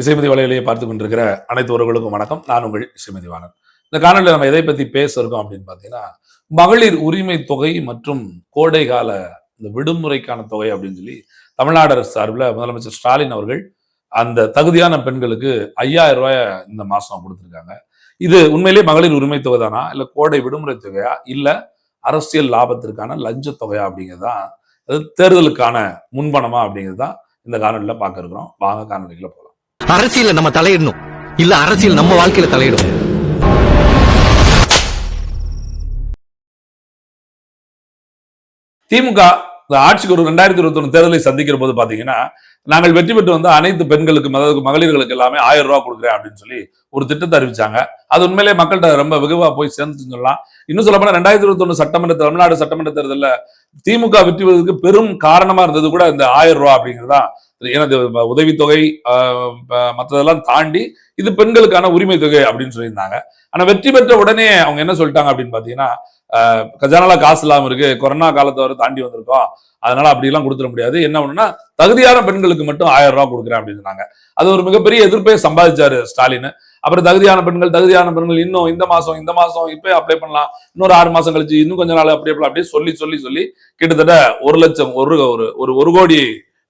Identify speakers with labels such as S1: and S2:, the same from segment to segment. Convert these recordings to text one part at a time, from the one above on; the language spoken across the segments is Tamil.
S1: இசைமதி வலையிலேயே பார்த்து கொண்டிருக்கிற அனைத்து உறவுகளுக்கும் வணக்கம். நான் உங்கள் இசைமதி வாணன். இந்த காணொலியில் நம்ம எதை பத்தி பேச இருக்கோம் அப்படின்னு பார்த்தீங்கன்னா மகளிர் உரிமை தொகை மற்றும் கோடை கால இந்த விடுமுறைக்கான தொகை அப்படின்னு சொல்லி தமிழ்நாடு அரசு சார்பில் முதலமைச்சர் ஸ்டாலின் அவர்கள் அந்த தகுதியான பெண்களுக்கு ஐயாயிரம் ரூபாய் இந்த மாசம் கொடுத்துருக்காங்க. இது உண்மையிலேயே மகளிர் உரிமை தொகை தானா? இல்லை கோடை விடுமுறை தொகையா? இல்லை அரசியல் லாபத்திற்கான லஞ்ச தொகையா அப்படிங்கிறது தான் தேர்தலுக்கான முன்பணமா அப்படிங்கிறது தான் இந்த காணொலியில் பார்க்க இருக்கிறோம். வாங்க காணொலிகளை போகலாம்.
S2: அரசியல நம்ம தலையிடணும். இல்ல அரசியல் நம்ம வாழ்க்கையில தலையிடும்.
S1: திமுக ஆட்சிக்கு ஒரு ரெண்டாயிரத்தி இருபத்தி ஒன்று தேர்தலை சந்திக்கிற போது பாத்தீங்கன்னா நாங்கள் வெற்றி பெற்று வந்த அனைத்து பெண்களுக்கு அதாவது மகளிர்களுக்கு எல்லாமே ஆயிரம் ரூபாய் கொடுக்குறேன் அப்படின்னு சொல்லி ஒரு திட்டத்தை அறிவிச்சாங்க. அது உண்மையிலே மக்கள்கிட்ட ரொம்ப வெகுவா போய் சேர்ந்துச்சுன்னு சொல்லலாம். இன்னும் சொல்ல போனா ரெண்டாயிரத்தி இருபத்தி ஒன்று சட்டமன்ற தமிழ்நாடு சட்டமன்ற தேர்தலில் திமுக வெற்றி பெறுவதற்கு பெரும் காரணமா இருந்தது கூட இந்த ஆயிரம் ரூபா அப்படிங்கிறது தான் ஏன்னா உதவித்தொகை மற்றதெல்லாம் தாண்டி இது பெண்களுக்கான உரிமை தொகை அப்படின்னு சொல்லியிருந்தாங்க. ஆனா வெற்றி பெற்ற உடனே அவங்க என்ன சொல்லிட்டாங்க அப்படின்னு பாத்தீங்கன்னா கஜானால காசு இல்லாம இருக்கு கொரோனா காலத்தை வரை தாண்டி வந்திருக்கோம் அதனால அப்படி எல்லாம் கொடுத்துட முடியாது. என்ன பண்ணுன்னா தகுதியான பெண்களுக்கு மட்டும் ஆயிரம் ரூபாய் கொடுக்குறேன் அப்படின்னு சொன்னாங்க அது ஒரு மிகப்பெரிய எதிர்ப்பை சம்பாதிச்சாரு ஸ்டாலின். அப்புறம் தகுதியான பெண்கள் தகுதியான பெண்கள் இன்னும் இந்த மாசம் இந்த மாசம் இப்ப அப்ளை பண்ணலாம் இன்னொரு ஆறு மாசம் கழிச்சு இன்னும் கொஞ்ச நாள் அப்படி அப்படியே சொல்லி சொல்லி சொல்லி கிட்டத்தட்ட ஒரு லட்சம் ஒரு ஒரு ஒரு ஒரு கோடி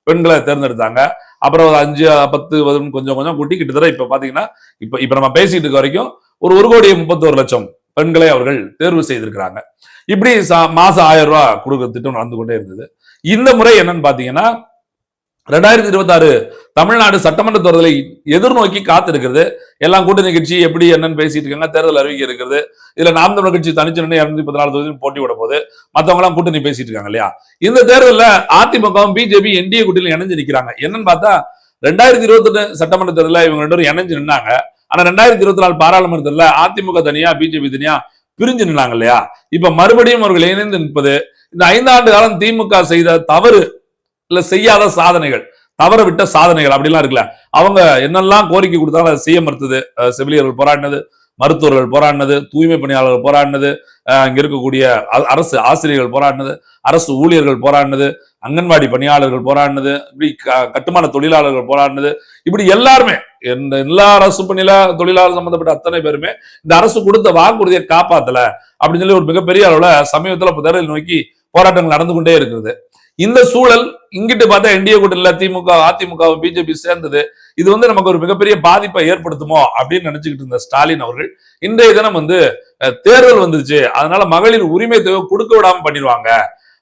S1: பெண்களை தேர்ந்தெடுத்தாங்க. அப்புறம் ஒரு அஞ்சு பத்து வரும் கொஞ்சம் கொஞ்சம் கூட்டி கிட்டத்தட்ட இப்ப பாத்தீங்கன்னா இப்ப இப்ப நம்ம பேசிட்டு இருக்க வரைக்கும் ஒரு ஒரு கோடி முப்பத்தோரு லட்சம் பெண்களை அவர்கள் தேர்வு செய்திருக்கிறாங்க. இப்படி சா- மாசம் ஆயிரம் ரூபாய் கொடுக்குற திட்டம் நடந்து கொண்டே இருந்தது. இந்த முறை என்னன்னு பாத்தீங்கன்னா ரெண்டாயிரத்தி இருபத்தாறு தமிழ்நாடு சட்டமன்ற தேர்தலை எதிர்நோக்கி காத்திருக்கிறது. எல்லாம் கூட்டணி கட்சி எப்படி என்னன்னு பேசிட்டு இருக்காங்க தேர்தல் அறிவிக்க இருக்கிறது. இதுல நாம் தமிழர் கட்சி தனிச்சு நின்று இருநூத்தி பதினாலு தொகுதியில் போட்டி விட போது மத்தவங்க எல்லாம் கூட்டணி பேசிட்டு இருக்காங்க இல்லையா? இந்த தேர்தலில் அதிமுகவும் பிஜேபி என்டிஏ கூட்டணியில் இணைஞ்சு நிற்கிறாங்க என்னன்னு பார்த்தா ரெண்டாயிரத்தி இருபத்தி சட்டமன்ற தேர்தலில் இவங்க ரெண்டு பேரும் இணைஞ்சு நின்னாங்க. ஆனா ரெண்டாயிரத்தி இருபத்தி நாலு பாராளுமன்ற அதிமுக தனியா பிஜேபி தனியா பிரிஞ்சு நின்னாங்க இல்லையா? இப்ப மறுபடியும் அவர்கள் இணைந்து நிற்பது இந்த ஐந்தாண்டு காலம் திமுக செய்த தவறு இல்லை செய்யாத சாதனைகள் தவற விட்ட சாதனைகள் அப்படிலாம் இருக்குல்ல அவங்க என்னெல்லாம் கோரிக்கை கொடுத்தாலும் அதை செய்ய மறுத்தது. செவிலியர்கள் போராடினது மருத்துவர்கள் போராடினது தூய்மை பணியாளர்கள் போராடினது இங்கே இருக்கக்கூடிய அ- அரசு ஆசிரியர்கள் போராடினது அரசு ஊழியர்கள் போராடினது அங்கன்வாடி பணியாளர்கள் போராடினது இப்படி கட்டுமான தொழிலாளர்கள் போராடினது. இப்படி எல்லாருமே எந்த எல்லா அரசு பணியில தொழிலாளர் சம்பந்தப்பட்ட அத்தனை பேருமே இந்த அரசு கொடுத்த வாக்குறுதியை காப்பாத்தல அப்படின்னு சொல்லி ஒரு மிகப்பெரிய அளவுல சமீபத்தில் தேர்தல் நோக்கி போராட்டங்கள் நடந்து கொண்டே இருக்கிறது. இந்த சூழல் இங்கிட்டு பார்த்தா என்டிஏ கூட்டணியில் திமுக அதிமுக பிஜேபி சேர்ந்தது. இது வந்து நமக்கு ஒரு மிகப்பெரிய பாதிப்பை ஏற்படுத்துமோ அப்படின்னு நினைச்சுக்கிட்டு இருந்த ஸ்டாலின் அவர்கள் இன்றைய தினம் வந்து தேர்தல் வந்துருச்சு. அதனால மகளிர் உரிமை தொகை கொடுக்க விடாம பண்ணிடுவாங்க.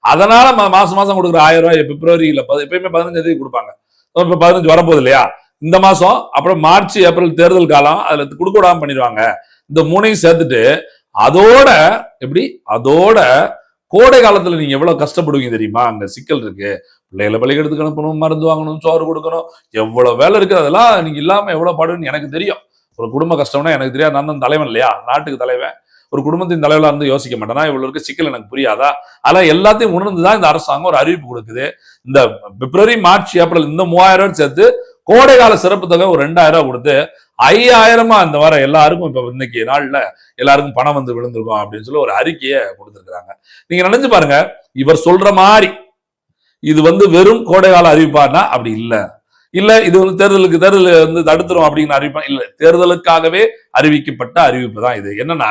S1: அதனால மாசம் மாசம் கொடுக்குற ஆயிரம் ரூபாய் பிப்ரவரி இல்ல எப்பயுமே பதினஞ்சு தேதி கொடுப்பாங்க. இப்போ பதினஞ்சு வரப்போகுது இல்லையா? இந்த மாசம் அப்புறம் மார்ச் ஏப்ரல் தேர்தல் காலம் அதுல கொடுக்க விடாம பண்ணிடுவாங்க. இந்த மூணையும் சேர்த்துட்டு அதோட எப்படி? அதோட கோடை காலத்துல நீங்க எவ்வளவு கஷ்டப்படுவீங்க தெரியுமா? அங்க சிக்கல் இருக்கு. பிள்ளைகளை பள்ளிக்கூடத்துக்கு அனுப்பணும் மருந்து வாங்கணும் சோறு கொடுக்கணும். எவ்வளவு வேலை இருக்கு? அதெல்லாம் நீங்க இல்லாம எவ்வளவு பாடுன்னு எனக்கு தெரியும். ஒரு குடும்ப கஷ்டம்னா எனக்கு தெரியாது. நான் தான் தலைவன் இல்லையா? நாட்டுக்கு தலைவன். ஒரு குடும்பத்தின் தலைவலா இருந்து யோசிக்க மாட்டேனா. இவ்வளவு இருக்க சிக்கல் எனக்கு புரியாதா? அதெல்லாம் எல்லாத்தையும் உணர்ந்து தான் இந்த அரசாங்கம் ஒரு அறிவிப்பு கொடுக்குது. இந்த பிப்ரவரி மார்ச் ஏப்ரல் இந்த மூவாயிரம் ரூபாய் சேர்த்து கோடைகால சிறப்பு தொகை ஒரு ரெண்டாயிரம் ரூபா கொடுத்து ஐயாயிரமா இந்த வாரம் எல்லாருக்கும் இப்ப இன்னைக்கு நாள்ல எல்லாருக்கும் பணம் வந்து விழுந்திருக்கும் அப்படின்னு சொல்லி ஒரு அறிக்கையை கொடுத்துருக்காங்க நீங்க நினைச்சு பாருங்க இவர் சொல்ற மாதிரி இது வந்து வெறும் கோடைகால அறிவிப்பார்னா அப்படி இல்ல. இல்ல இது வந்து தேர்தலுக்கு தேர்தல் வந்து தடுத்துரும் அப்படின்னு அறிவிப்பா இல்ல தேர்தலுக்காகவே அறிவிக்கப்பட்ட அறிவிப்பு தான் இது. என்னன்னா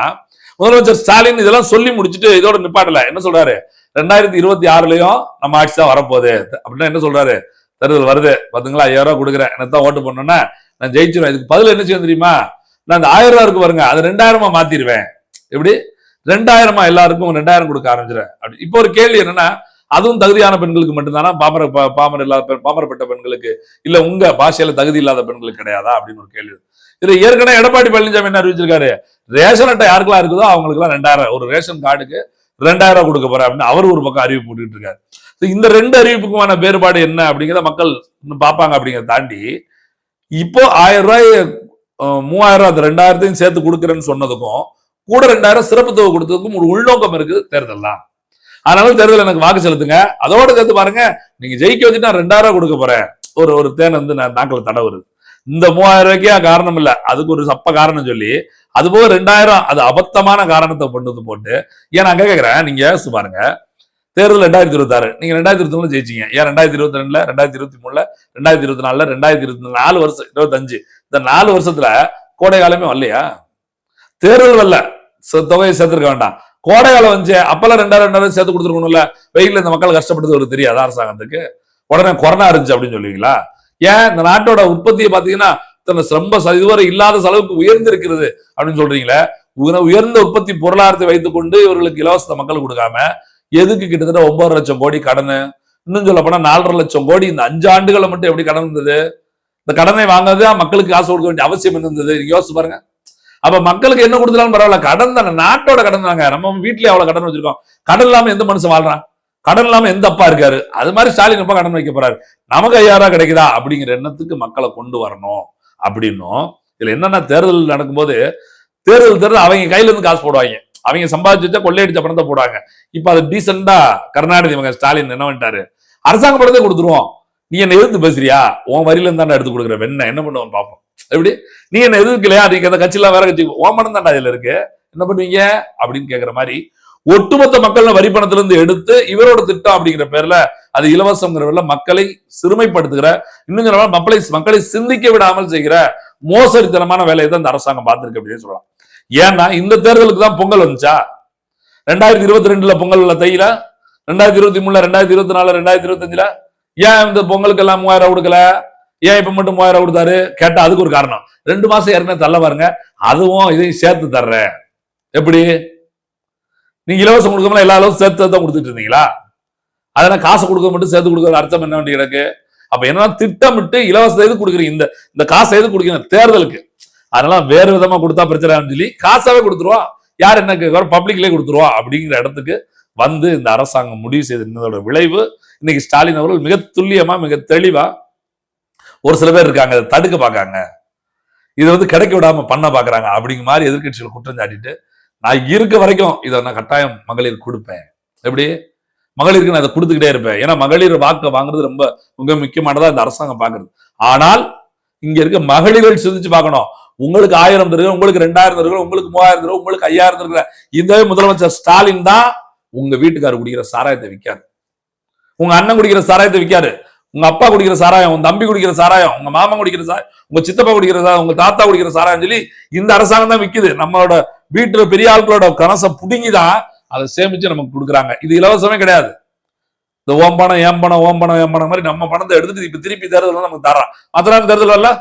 S1: முதலமைச்சர் ஸ்டாலின் இதெல்லாம் சொல்லி முடிச்சுட்டு இதோட நிப்பாட்டல. என்ன சொல்றாரு? ரெண்டாயிரத்தி இருபத்தி ஆறுலயும் நம்ம ஆட்சி தான் வரப்போகுது. அப்படின்னா என்ன சொல்றாரு? தேர்தல் வருது. பாத்தீங்களா? ஐயாயிரம் ரூபா கொடுக்குறேன். என்னத்தான் ஓட்டு பண்ணோன்னா நான் ஜெயிச்சிருவேன். இதுக்கு பதில் என்ன செய்ய தெரியுமா? நான் அந்த ஆயிரம் ரூபா இருக்கு பாருங்க அது ரெண்டாயிரமா மாத்திடுவேன். எப்படி? ரெண்டாயிரமா எல்லாருக்கும் ரெண்டாயிரம் கொடுக்க ஆரம்பிச்சிடறேன் அப்படி. இப்போ ஒரு கேள்வி என்னன்னா அதுவும் தகுதியான பெண்களுக்கு மட்டும்தானா? பாமர ப- பாமர இல்லாத பாமரப்பட்ட பெண்களுக்கு இல்ல உங்க பாஷையில தகுதி இல்லாத பெண்களுக்கு கிடையாதா? அப்படின்னு ஒரு கேள்வி. இது ஏற்கனவே எடப்பாடி பழனிசாமி என்ன அறிவிச்சிருக்காரு? ரேஷன் அட்டை யாருக்கெல்லாம் இருக்குதோ அவங்களுக்கு எல்லாம் ரெண்டாயிரம் ஒரு ரேஷன் கார்டுக்கு ரெண்டாயிரம் கொடுக்க போறேன் அப்படின்னு அவர் ஒரு பக்கம் அறிவிப்பு போட்டுட்டு இருக்காரு. இந்த ரெண்டு அறிவிப்புக்குமான வேறுபாடு என்ன அப்படிங்கிறத மக்கள் இன்னும் பார்ப்பாங்க அப்படிங்கிறத தாண்டி இப்போ ஆயிரம் ரூபாய் மூவாயிரம் ரூபாய் அந்த ரெண்டாயிரத்தையும் சேர்த்து கொடுக்குறேன்னு சொன்னதுக்கும் கூட ரெண்டாயிரம் சிறப்பு தொகை கொடுத்ததுக்கும் ஒரு உள்நோக்கம் இருக்குது தேர்தல் தான். அதனால தேர்தல் எனக்கு வாக்கு செலுத்துங்க. அதோட சேர்த்து பாருங்க நீங்க ஜெயிக்க வச்சு நான் ரெண்டாயிரம் ரூபாய் கொடுக்க போறேன். ஒரு ஒரு தேன் வந்து நான் நாக்கில் தடை வருது. இந்த மூவாயிரம் ரூபாய்க்கே காரணம் இல்லை. அதுக்கு ஒரு சப்ப காரணம் சொல்லி அது போக ரெண்டாயிரம் அது அபத்தமான காரணத்தை கொண்டு வந்து போட்டு ஏன் நான் கேட்கிறேன் நீங்க பாருங்க. தேர்தல் ரெண்டாயிரத்தி இருபத்தாறு. நீங்க ரெண்டாயிரத்தி இருபத்தி மூணுல ஜெயிச்சீங்க. ஏன் ரெண்டாயிரத்தி இருபத்தி ரெண்டுல ரெண்டாயிரத்தி இருபத்தி மூணுல ரெண்டாயிரத்தி இருபத்தி நாலுல ரெண்டாயிரத்தி இருபத்தி நாலு வருஷம் இருபத்தஞ்சு. இந்த நாலு வருஷத்துல கோடை காலமே வரலையா? தேர்தல் வரல. ச- தொகையை சேர்த்திருக்க வேண்டாம். கோடை காலம் வந்து அப்பெல்லாம் ரெண்டாயிரம் ரெண்டாயிரம் சேர்த்து கொடுத்துருக்கணும்ல. வெயில்ல இந்த மக்கள் கஷ்டப்படுறது ஒரு தெரியாது அரசாங்கத்துக்கு. உடனே கொரோனா இருந்துச்சு அப்படின்னு சொல்லுவீங்களா? ஏன் இந்த நாட்டோட உற்பத்தியை பாத்தீங்கன்னா இத்தனை ரொம்ப இதுவரை இல்லாத செலவுக்கு உயர்ந்திருக்கிறது அப்படின்னு சொல்றீங்களே. உயர்ந்த உற்பத்தி பொருளாதாரத்தை வைத்துக்கொண்டு இவர்களுக்கு இலவச மக்கள் கொடுக்காம எதுக்கு கிட்டத்தட்ட ஒன்பது லட்சம் கோடி கடன்? இன்னும் சொல்ல போனா நாலரை லட்சம் கோடி. இந்த அஞ்சு ஆண்டுகளை மட்டும் எப்படி கடன் இருந்தது? இந்த கடனை வாங்குறது மக்களுக்கு காசு கொடுக்க வேண்டிய அவசியம் இருந்தது? யோசிச்சு பாருங்க. அப்ப மக்களுக்கு என்ன கொடுத்தாலும் பரவாயில்ல. கடன் தானே நாட்டோட கடன் தாங்க. நம்ம வீட்டுல அவ்வளவு கடன் வச்சிருக்கோம். கடன் இல்லாம எந்த மனுஷன் வாழ்றான்? கடன் இல்லாம எந்த அப்பா இருக்காரு? அது மாதிரி ஸ்டாலின் அப்பா கடன் வைக்க போறாரு? நமக்கு ஐயாயிரம் கிடைக்குதா? அப்படிங்கிற எண்ணத்துக்கு மக்களை கொண்டு வரணும். அப்படின்னும். இதுல என்னன்னா தேர்தல் நடக்கும்போது தேர்தல் தேர்தல் அவங்க கையில இருந்து காசு போடுவாங்க. அவங்க சம்பாதிச்சு வச்சா கொள்ளையடிச்ச பணத்தை போடுவாங்க இப்ப அது டீசெண்டா கருணாநிதி இவங்க ஸ்டாலின் என்ன பண்ணிட்டாரு? அரசாங்க பணத்தை கொடுத்துருவோம். நீ என்ன எதிர்த்து பேசுறியா? உன் வரியில இருந்தா எடுத்து கொடுக்குற. வெண்ண என்ன பண்ணுவோம் பார்ப்போம். எப்படி? நீ என்ன எதிர்க்கலையா? நீங்க அந்த கட்சியெல்லாம் வேற கட்சி உன் பணம் தான்டா இதுல இருக்கு. என்ன பண்ணுவீங்க? அப்படின்னு கேக்குற மாதிரி ஒட்டுமொத்த மக்கள் வரி பணத்துல இருந்து எடுத்து இவரோட திட்டம் அப்படிங்கிற பேர்ல அது இலவசங்கிற மக்களை சிறுமைப்படுத்துகிற இன்னும் மக்களை மக்களை சிந்திக்க விடாமல் செய்கிற மோசடித்தனமான வேலையை தான் இந்த அரசாங்கம் பார்த்திருக்கு அப்படின்னு சொல்லலாம். ஏன்னா இந்த தேர்தலுக்கு தான் பொங்கல் வந்துச்சா? ரெண்டாயிரத்தி இருபத்தி ரெண்டுல பொங்கல் உள்ள தையில ரெண்டாயிரத்தி இருபத்தி மூணுல ரெண்டாயிரத்தி இருபத்தி நாலு ரெண்டாயிரத்தி இருபத்தஞ்சுல ஏன் இந்த பொங்கலுக்கு எல்லாம் மூவாயிரம் கொடுக்கல? ஏன் இப்ப மட்டும் மூவாயிரம் கொடுத்தாரு? கேட்டா அதுக்கு ஒரு காரணம். ரெண்டு மாசம் ஏற்கனவே தள்ள பாருங்க. அதுவும் இதையும் சேர்த்து தர்றேன். எப்படி? நீங்க இலவசம் கொடுக்காம எல்லா இலவசம் சேர்த்து தான் கொடுத்துட்டு இருந்தீங்களா? அதெல்லாம் காசு கொடுக்க மட்டும் சேர்த்து கொடுக்கறது அர்த்தம் என்ன வேண்டிய கிடக்கு அப்ப என்னன்னா திட்டமிட்டு இலவச எது கொடுக்குறீங்க. இந்த இந்த காசை எது கொடுக்குறீங்க? தேர்தலுக்கு. அதெல்லாம் வேறு விதமா கொடுத்தா பிரச்சனை சொல்லி காசாவே கொடுத்துருவா. யார் என்ன கேட்குறோம் பப்ளிக்லயே கொடுத்துருவா அப்படிங்கிற இடத்துக்கு வந்து இந்த அரசாங்கம் முடிவு செய்ததோட விளைவு. இன்னைக்கு ஸ்டாலின் அவர்கள் மிக துல்லியமா மிக தெளிவா ஒரு சில பேர் இருக்காங்க அதை தடுக்க பார்க்காங்க இதை வந்து கிடைக்க விடாம பண்ண பாக்குறாங்க அப்படிங்கிற மாதிரி எதிர்கட்சிகள் குற்றம் சாட்டிட்டு நான் இருக்க வரைக்கும் இதை நான் கட்டாயம் மகளிர் கொடுப்பேன். எப்படி? மகளிருக்கு நான் அதை கொடுத்துக்கிட்டே இருப்பேன். ஏன்னா மகளிர் வாக்கு வாங்குறது ரொம்ப மிக முக்கியமானதா இந்த அரசாங்கம் பாக்குறது ஆனால் இங்க இருக்க மகளிர்கள் சிந்திச்சு பார்க்கணும். உங்களுக்கு ஆயிரம் தருகிற உங்களுக்கு ரெண்டாயிரம் தருகிற உங்களுக்கு மூவாயிரம் தருகிற உங்களுக்கு ஐயாயிரம் தருகிற இந்த முதலமைச்சர் ஸ்டாலின் தான் உங்க வீட்டுக்காரர் குடிக்கிற சாராயத்தை விற்காரு. உங்க அண்ணன் குடிக்கிற சாராயத்தை விற்காரு. உங்க அப்பா குடிக்கிற சாராயம் உங்க தம்பி குடிக்கிற சாராயம் உங்க மாமன் குடிக்கிற சாராயம் உங்க சித்தப்பா குடிக்கிற சாராயம் உங்க தாத்தா குடிக்கிற சாராயம் சொல்லி இந்த அரசாங்கம் தான் விற்குது நம்மளோட வீட்டுல பெரிய ஆட்களோட கனசை புடுங்கி தான் அதை சேமிச்சு நமக்கு கொடுக்குறாங்க. இது இலவசமே கிடையாது. இந்த ஓம் பணம் ஏம் பணம் ஓம் பணம் ஏம் பணம் மாதிரி நம்ம பணத்தை எடுத்துட்டு இப்ப திருப்பி தேர்தல் நமக்கு தர்றான் மற்ற தேர்தல் வரல?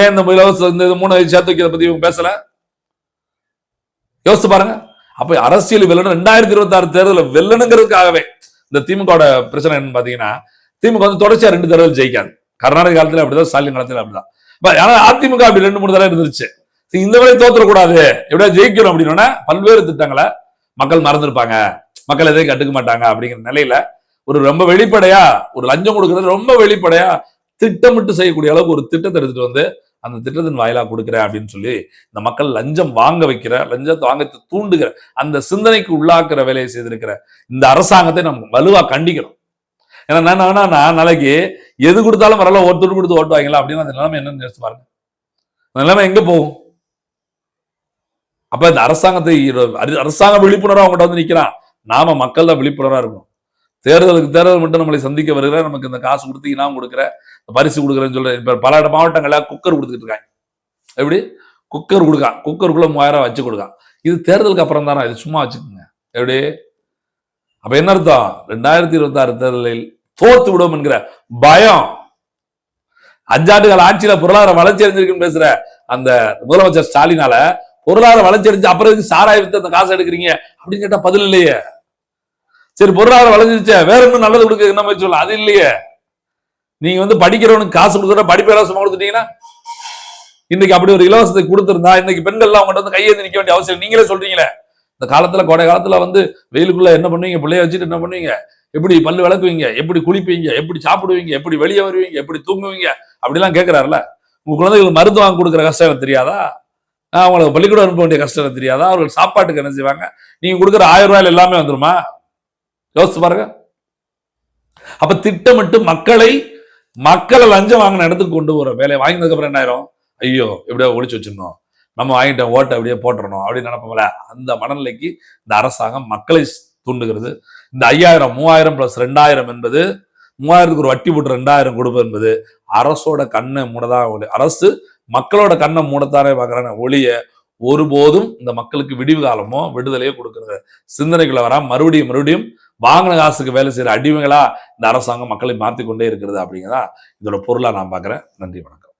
S1: ஏன் இந்த இலவச இந்த மூணு சேர்த்து வைக்கிறத பத்தி இவங்க பேசல? யோசிச்சு பாருங்க. அப்ப அரசியல் வெல்லணும். ரெண்டாயிரத்தி இருபத்தி ஆறு தேர்தல் வெல்லணுங்கிறதுக்காகவே இந்த திமுக பிரச்சனை என்னன்னு பாத்தீங்கன்னா திமுக வந்து தொடர்ச்சியா ரெண்டு தேர்தல் ஜெயிக்காது. கர்நாடக காலத்துல அப்படிதான் ஸ்டாலின் காலத்துல அப்படிதான். ஆனா அதிமுக அப்படி ரெண்டு மூணு தடவை இருந்துருச்சு. இந்த வேலை தோத்துடக்கூடாது எப்படியா ஜெயிக்கணும் அப்படின்னா பல்வேறு திட்டங்களை மக்கள் மறந்துருப்பாங்க. மக்கள் எதையும் கட்டுக்க மாட்டாங்க அப்படிங்கிற நிலையில ஒரு ரொம்ப வெளிப்படையா ஒரு லஞ்சம் கொடுக்கறது ரொம்ப வெளிப்படையா திட்டமிட்டு செய்யக்கூடிய அளவுக்கு ஒரு திட்டத்தை எடுத்துட்டு வந்து அந்த திட்டத்தின் வாயிலாக கொடுக்குறேன் அப்படின்னு சொல்லி இந்த மக்கள் லஞ்சம் வாங்க வைக்கிற லஞ்சத்தை வாங்க தூண்டுகிற அந்த சிந்தனைக்கு உள்ளாக்குற வேலையை செய்திருக்கிற இந்த அரசாங்கத்தை நம்ம வலுவாக கண்டிக்கணும். ஏன்னா நான் வேணா நான் நாளைக்கு எது கொடுத்தாலும் பரவாயில்ல ஒருத்தர் கொடுத்து ஓட்டுவாங்களா அப்படின்னு அந்த நிலைமை என்னன்னு யோசிச்சு பாருங்க. அந்த நிலைமை எங்க போகும்? அப்ப இந்த அரசாங்கத்தை அரசாங்கம் அரசாங்க விழிப்புணர்வா அவங்ககிட்ட வந்து நிற்கிறான் நாம மக்கள் தான் விழிப்புணர்வா இருக்கணும். தேர்தலுக்கு தேர்தல் மட்டும் நம்மளை சந்திக்க வருகிற நமக்கு இந்த காசு கொடுத்து இனாம் கொடுக்குற பரிசு கொடுக்குறேன்னு சொல்ற இப்போ பல மாவட்டங்களில் குக்கர் கொடுத்துட்டு இருக்காங்க. எப்படி? குக்கர் கொடுக்கான் குக்கருக்குள்ள மூவாயிரம் வச்சு கொடுக்கான் இது தேர்தலுக்கு அப்புறம் தானே இது சும்மா வச்சுக்கோங்க. எப்படி? அப்ப என்ன அர்த்தம்? ரெண்டாயிரத்தி இருபத்தி ஆறு தேர்தலில் தோத்து விடும் என்கிற பயம். அஞ்சாண்டுகள் ஆட்சியில பொருளாதார வளர்ச்சி அடைஞ்சிருக்குன்னு பேசுற அந்த முதலமைச்சர் ஸ்டாலினால பொருளாதார வளர்ச்சி அடைஞ்சு அப்புறம் சாராய வித்து அந்த காசு எடுக்கிறீங்க? அப்படின்னு கேட்டா பதில் இல்லையே. சரி பொருளாதார வளர்ந்துருச்சே வேற இன்னும் நல்லது கொடுக்க என்ன மாதிரி சொல்லலாம்? அது இல்லையே. நீங்க வந்து படிக்கிறவனுக்கு காசு கொடுக்குற படிப்பு இலவசமா கொடுத்துட்டீங்கன்னா இன்னைக்கு அப்படி ஒரு இலவசத்தை கொடுத்துருந்தா இன்னைக்கு பெண்கள்லாம் அவங்ககிட்ட வந்து கையேந்து நிக்க வேண்டிய அவசியம் நீங்களே சொல்றீங்களே இந்த காலத்துல கோடை காலத்துல வந்து வெயிலுக்குள்ள என்ன பண்ணுவீங்க? பிள்ளைய வச்சுட்டு என்ன பண்ணுவீங்க? எப்படி பல்லு விளக்குவீங்க? எப்படி குளிப்பீங்க? எப்படி சாப்பிடுவீங்க? எப்படி வெளியே வருவீங்க? எப்படி தூங்குவீங்க? அப்படிலாம் கேட்கிறாருல உங்க குழந்தைகளுக்கு மருந்து வாங்கி கொடுக்குற கஷ்டம் தெரியாதா? ஆஹ் அவங்களுக்கு பள்ளிக்கூடம் அனுப்ப வேண்டிய கஷ்டம் தெரியாதா? அவர்கள் சாப்பாட்டுக்கு என்ன செய்வாங்க? நீங்க கொடுக்குற ஆயிரம் ரூபாயில எல்லாமே வந்துருமா? யோசிச்சு பாருங்க. அப்ப திட்டமிட்டு மக்களை மக்களை லஞ்சம் வாங்கின இடத்துக்கு கொண்டு வர வேலையை வாங்கினதுக்கு அப்புறம் என்ன ஆயிரும்? ஐயோ எப்படியோ ஒழிச்சு வச்சிடணும். நம்ம வாங்கிட்டோம் ஓட்டை அப்படியே போட்டுறணும் அப்படின்னு நினைப்போம்ல. அந்த மனநிலைக்கு இந்த அரசாங்கம் மக்களை தூண்டுகிறது. இந்த ஐயாயிரம் மூவாயிரம் பிளஸ் ரெண்டாயிரம் என்பது மூவாயிரத்துக்கு ஒரு வட்டி போட்டு ரெண்டாயிரம் கொடுப்பது என்பது அரசோட கண்ணை மூடதான் ஒளி அரசு மக்களோட கண்ணை மூடத்தானே பார்க்கறான ஒளிய ஒருபோதும் இந்த மக்களுக்கு விடிவு காலமோ விடுதலையோ கொடுக்குற சிந்தனைக்குள்ள வரா மறுபடியும் மறுபடியும் வாங்கின காசுக்கு வேலை செய்கிற அடிமைகளாக இந்த அரசாங்கம் மக்களை மாற்றி கொண்டே இருக்கிறது அப்படிங்கிறதா இதோட பொருளாக நான் பார்க்குறேன். நன்றி வணக்கம்.